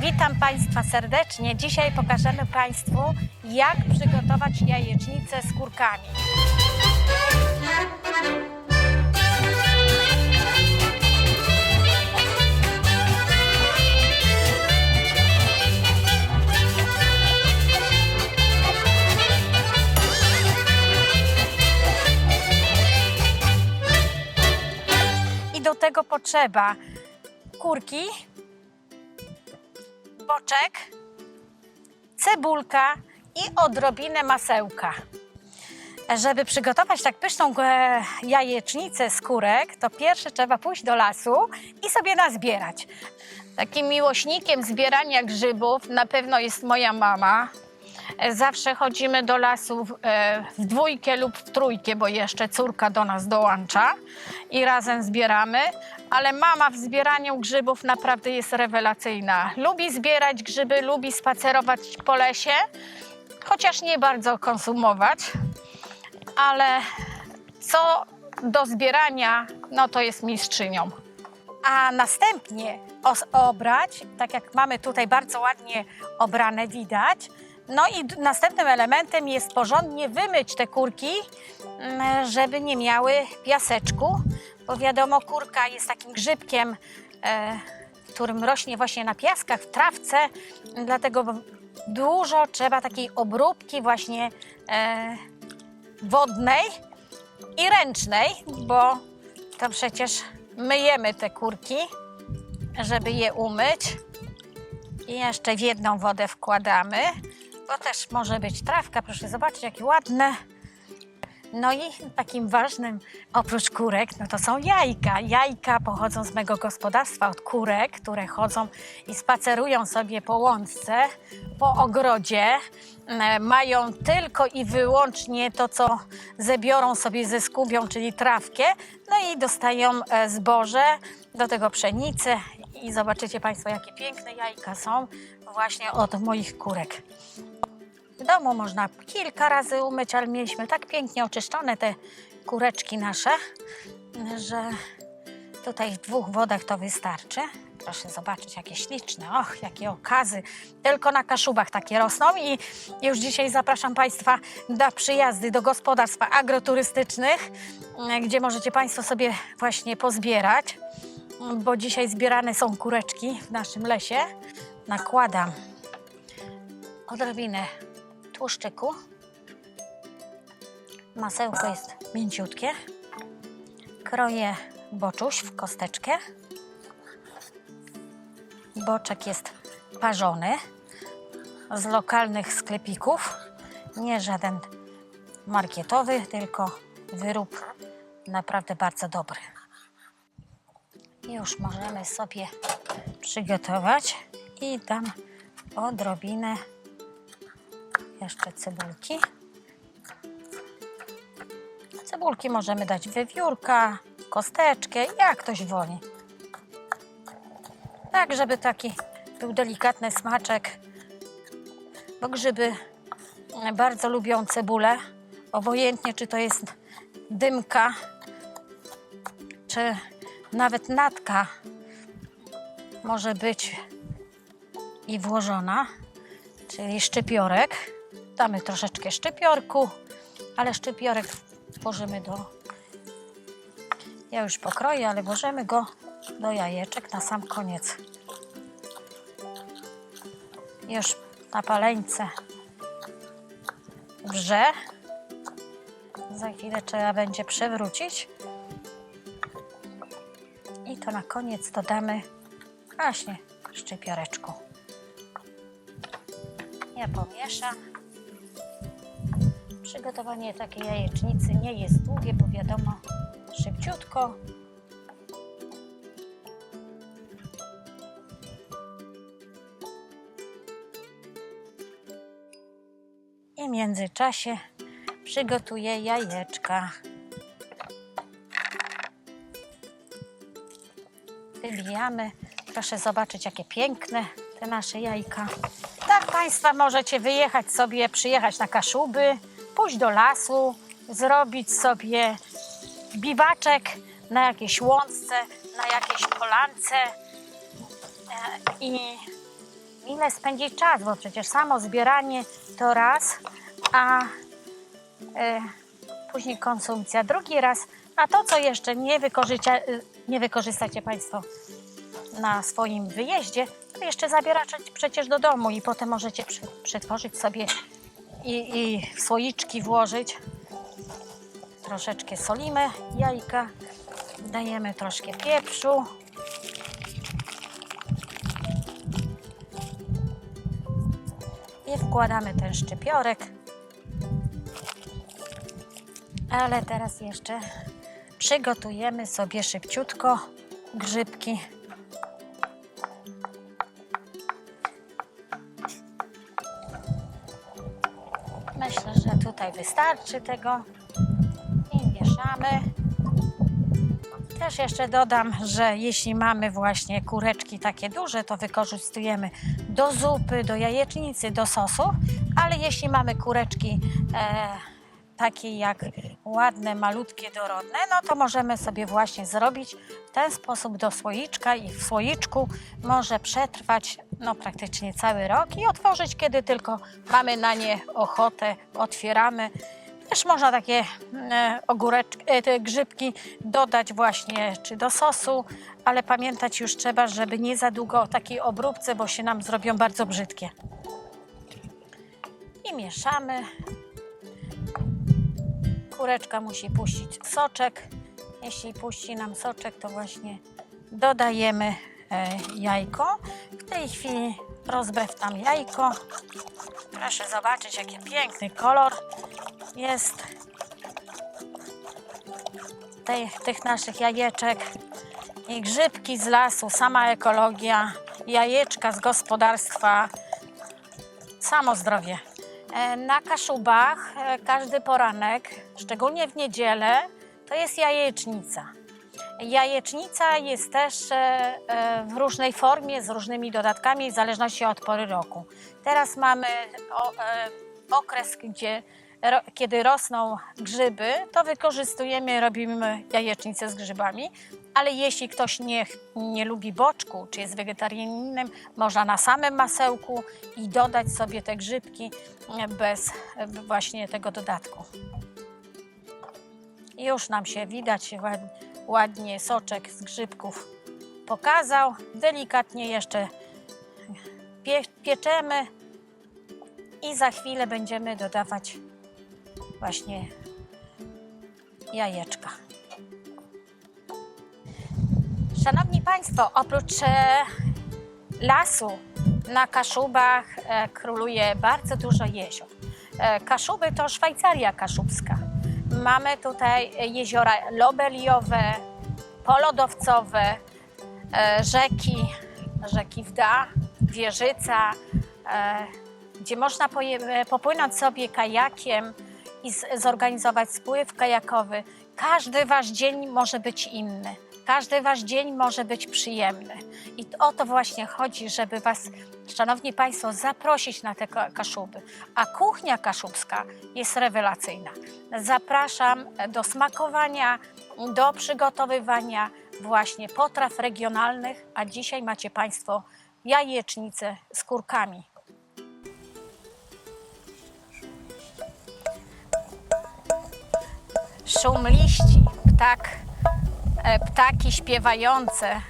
Witam Państwa serdecznie. Dzisiaj pokażemy Państwu, jak przygotować jajecznicę z kurkami. I do tego potrzeba kurki, boczek, cebulka i odrobinę masełka. Żeby przygotować tak pyszną e, jajecznicę z kurek, to pierwsze trzeba pójść do lasu i sobie nazbierać. Takim miłośnikiem zbierania grzybów na pewno jest moja mama. Zawsze chodzimy do lasu w, e, w dwójkę lub w trójkę, bo jeszcze córka do nas dołącza i razem zbieramy. Ale mama w zbieraniu grzybów naprawdę jest rewelacyjna. Lubi zbierać grzyby, lubi spacerować po lesie, chociaż nie bardzo konsumować. Ale co do zbierania, no to jest mistrzynią. A następnie obrać, tak jak mamy tutaj bardzo ładnie obrane, widać. No i następnym elementem jest porządnie wymyć te kurki, mm, żeby nie miały piaseczku, bo wiadomo, kurka jest takim grzybkiem, e, którym rośnie właśnie na piaskach, w trawce, dlatego dużo trzeba takiej obróbki właśnie e, wodnej i ręcznej, bo to przecież myjemy te kurki, żeby je umyć. I jeszcze w jedną wodę wkładamy, bo też może być trawka. Proszę zobaczyć, jakie ładne. No i takim ważnym oprócz kurek, no to są jajka. Jajka pochodzą z mego gospodarstwa od kurek, które chodzą i spacerują sobie po łące, po ogrodzie. E, Mają tylko i wyłącznie to, co zebiorą sobie ze skubią, czyli trawkę. No i dostają e, zboże, do tego pszenicę. I zobaczycie Państwo, jakie piękne jajka są właśnie od moich kurek. W domu można kilka razy umyć, ale mieliśmy tak pięknie oczyszczone te kureczki nasze, że tutaj w dwóch wodach to wystarczy. Proszę zobaczyć, jakie śliczne, och, jakie okazy. Tylko na Kaszubach takie rosną i już dzisiaj zapraszam Państwa na przyjazdy do gospodarstw agroturystycznych, gdzie możecie Państwo sobie właśnie pozbierać, bo dzisiaj zbierane są kureczki w naszym lesie. Nakładam odrobinę tłuszczyku. Masełko jest mięciutkie. Kroję boczuś w kosteczkę. Boczek jest parzony z lokalnych sklepików. Nie żaden marketowy, tylko wyrób naprawdę bardzo dobry. Już możemy sobie przygotować i dam odrobinę jeszcze cebulki. Cebulki możemy dać wiewiórka, kosteczkę, jak ktoś woli. Tak, żeby taki był delikatny smaczek, bo grzyby bardzo lubią cebulę, obojętnie czy to jest dymka, czy nawet natka może być i włożona, czyli szczypiorek. Damy troszeczkę szczypiorku, ale szczypiorek włożymy do... Ja już pokroję, ale włożymy go do jajeczek na sam koniec. Już na paleńce wrze. Za chwilę trzeba będzie przewrócić. I to na koniec dodamy właśnie szczypioreczku. Ja pomieszam. Przygotowanie takiej jajecznicy nie jest długie, bo wiadomo, szybciutko. I w międzyczasie przygotuję jajeczka. Wybijamy. Proszę zobaczyć, jakie piękne te nasze jajka. Tak, Państwa, możecie wyjechać sobie, przyjechać na Kaszuby, pójść do lasu, zrobić sobie biwaczek na jakiejś łące, na jakiejś polance e, i ile spędzić czas, bo przecież samo zbieranie to raz, a e, później konsumpcja drugi raz, a to, co jeszcze nie, nie wykorzystacie Państwo na swoim wyjeździe, jeszcze zabieracie przecież do domu i potem możecie przetworzyć sobie i, i w słoiczki włożyć. Troszeczkę solimy jajka, dajemy troszkę pieprzu. I wkładamy ten szczypiorek. Ale teraz jeszcze przygotujemy sobie szybciutko grzybki. Wystarczy tego i mieszamy. Też jeszcze dodam, że jeśli mamy właśnie kureczki takie duże, to wykorzystujemy do zupy, do jajecznicy, do sosu, ale jeśli mamy kureczki e, takie jak ładne, malutkie, dorodne, no to możemy sobie właśnie zrobić w ten sposób do słoiczka i w słoiczku może przetrwać no, praktycznie cały rok i otworzyć, kiedy tylko mamy na nie ochotę, otwieramy. Też można takie e, ogóreczki, e, grzybki dodać właśnie czy do sosu, ale pamiętać już trzeba, żeby nie za długo o takiej obróbce, bo się nam zrobią bardzo brzydkie. I mieszamy. Kureczka musi puścić soczek. Jeśli puści nam soczek, to właśnie dodajemy e, jajko. W tej chwili rozbrewtam jajko. Proszę zobaczyć, jaki piękny kolor jest tej, tych naszych jajeczek. I grzybki z lasu, sama ekologia, jajeczka z gospodarstwa, samo zdrowie. E, Na Kaszubach e, każdy poranek, szczególnie w niedzielę, to jest jajecznica. Jajecznica jest też e, w różnej formie, z różnymi dodatkami, w zależności od pory roku. Teraz mamy okres, gdzie, kiedy rosną grzyby, to wykorzystujemy, robimy jajecznicę z grzybami, ale jeśli ktoś nie, nie lubi boczku, czy jest wegetarianinem, można na samym masełku i dodać sobie te grzybki e, bez e, właśnie tego dodatku. Już nam się widać ład- ładnie soczek z grzybków pokazał. Delikatnie jeszcze pie, pieczemy i za chwilę będziemy dodawać właśnie jajeczka. Szanowni Państwo, oprócz e, lasu na Kaszubach e, króluje bardzo dużo jezior. E, Kaszuby to Szwajcaria kaszubska. Mamy tutaj jeziora lobeliowe, polodowcowe, rzeki, rzeki Wda, Wieżyca, gdzie można popłynąć sobie kajakiem i zorganizować spływ kajakowy. Każdy wasz dzień może być inny. Każdy wasz dzień może być przyjemny. I o to właśnie chodzi, żeby was, szanowni państwo, zaprosić na te ka- kaszuby. A kuchnia kaszubska jest rewelacyjna. Zapraszam do smakowania, do przygotowywania właśnie potraw regionalnych, a dzisiaj macie państwo jajecznicę z kurkami. Szum liści, ptak, e, ptaki śpiewające,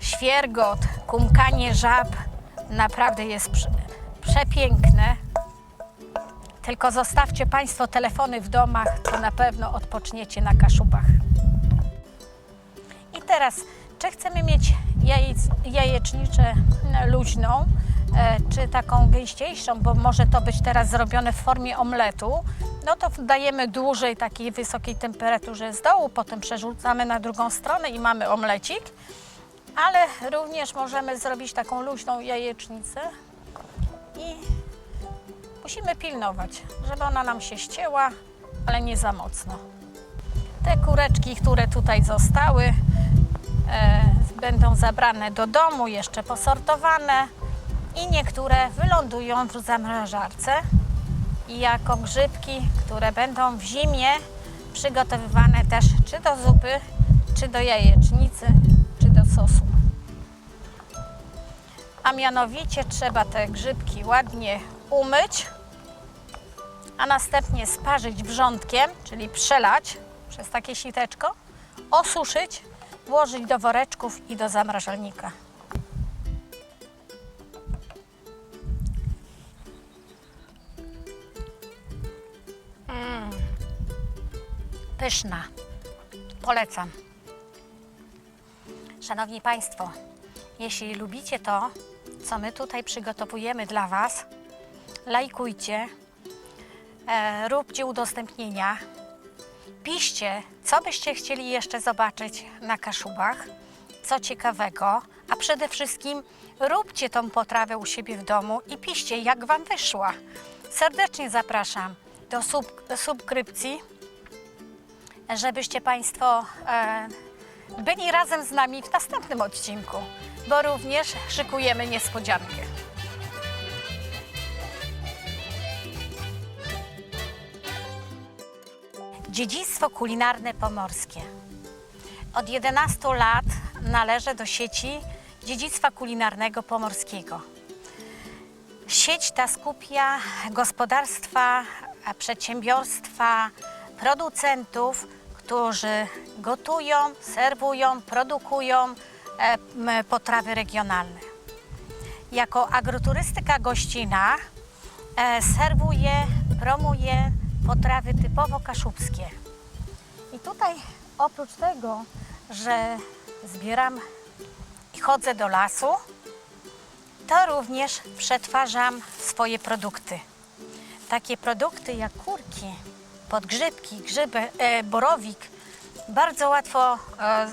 świergot, kumkanie żab naprawdę jest prze, przepiękne. Tylko zostawcie Państwo telefony w domach, to na pewno odpoczniecie na kaszubach. I teraz, czy chcemy mieć jajec, jajecznicę luźną, e, czy taką gęściejszą, bo może to być teraz zrobione w formie omletu, no to dajemy dłużej takiej wysokiej temperaturze z dołu, potem przerzucamy na drugą stronę i mamy omlecik. Ale również możemy zrobić taką luźną jajecznicę i musimy pilnować, żeby ona nam się ścięła, ale nie za mocno. Te kureczki, które tutaj zostały, e, będą zabrane do domu, jeszcze posortowane i niektóre wylądują w zamrażarce i jako grzybki, które będą w zimie przygotowywane też czy do zupy, czy do jajecznicy, czy do sosu. A mianowicie trzeba te grzybki ładnie umyć, a następnie sparzyć wrzątkiem, czyli przelać przez takie siteczko, osuszyć, włożyć do woreczków i do zamrażalnika. Pyszna. Polecam. Szanowni Państwo, jeśli lubicie to, co my tutaj przygotowujemy dla Was, lajkujcie, e, róbcie udostępnienia, piszcie, co byście chcieli jeszcze zobaczyć na Kaszubach, co ciekawego, a przede wszystkim róbcie tą potrawę u siebie w domu i piszcie, jak Wam wyszła. Serdecznie zapraszam do sub, subskrypcji, żebyście Państwo e, byli razem z nami w następnym odcinku, bo również szykujemy niespodziankę. Dziedzictwo kulinarne pomorskie. Od 11 lat należę do sieci dziedzictwa kulinarnego pomorskiego. Sieć ta skupia gospodarstwa, przedsiębiorstwa, producentów, którzy gotują, serwują, produkują potrawy regionalne. Jako agroturystyka gościna e, serwuje, promuje potrawy typowo kaszubskie. I tutaj oprócz tego, że zbieram i chodzę do lasu, to również przetwarzam swoje produkty. Takie produkty jak kurki, podgrzybki, grzyby, e, borowik bardzo łatwo e,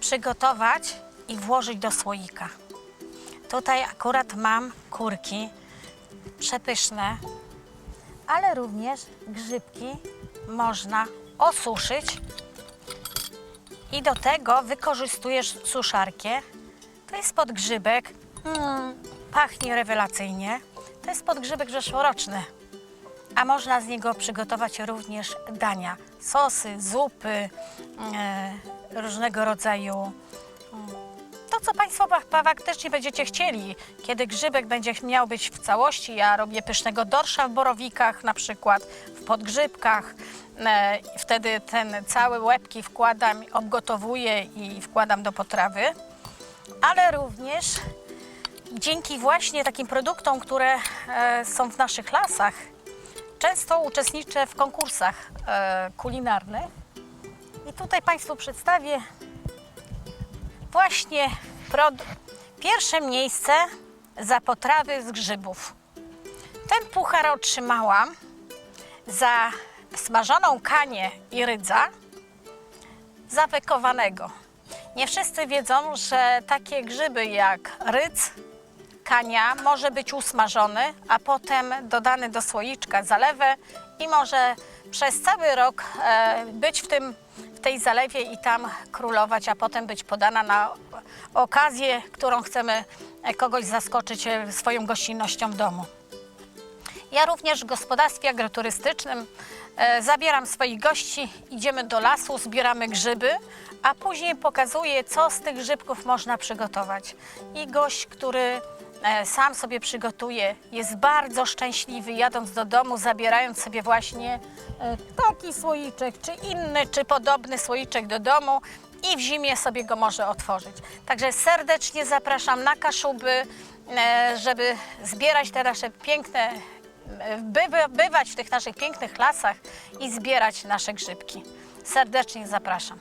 przygotować i włożyć do słoika. Tutaj akurat mam kurki przepyszne, ale również grzybki można osuszyć i do tego wykorzystujesz suszarkę. To jest podgrzybek, mm, pachnie rewelacyjnie. To jest podgrzybek zeszłoroczny, a można z niego przygotować również dania, sosy, zupy, e, różnego rodzaju. mm, To, co Państwo fa- fa- faktycznie będziecie chcieli, kiedy grzybek będzie miał być w całości. Ja robię pysznego dorsza w borowikach, na przykład w podgrzybkach. E, Wtedy ten całe łebki wkładam, obgotowuję i wkładam do potrawy. Ale również dzięki właśnie takim produktom, które e, są w naszych lasach, często uczestniczę w konkursach e, kulinarnych. I tutaj Państwu przedstawię właśnie pierwsze miejsce za potrawy z grzybów. Ten puchar otrzymałam za smażoną kanię i rydza zawekowanego. Nie wszyscy wiedzą, że takie grzyby jak rydz, kania może być usmażony, a potem dodany do słoiczka zalewę i może przez cały rok e, być w, tym, w tej zalewie i tam królować, a potem być podana na okazję, którą chcemy e, kogoś zaskoczyć e, swoją gościnnością w domu. Ja również w gospodarstwie agroturystycznym zabieram swoich gości, idziemy do lasu, zbieramy grzyby, a później pokazuję, co z tych grzybków można przygotować. I gość, który sam sobie przygotuje, jest bardzo szczęśliwy, jadąc do domu, zabierając sobie właśnie e, taki słoiczek, czy inny, czy podobny słoiczek do domu i w zimie sobie go może otworzyć. Także serdecznie zapraszam na Kaszuby, e, żeby zbierać te nasze piękne by- bywać w tych naszych pięknych lasach i zbierać nasze grzybki. Serdecznie zapraszam.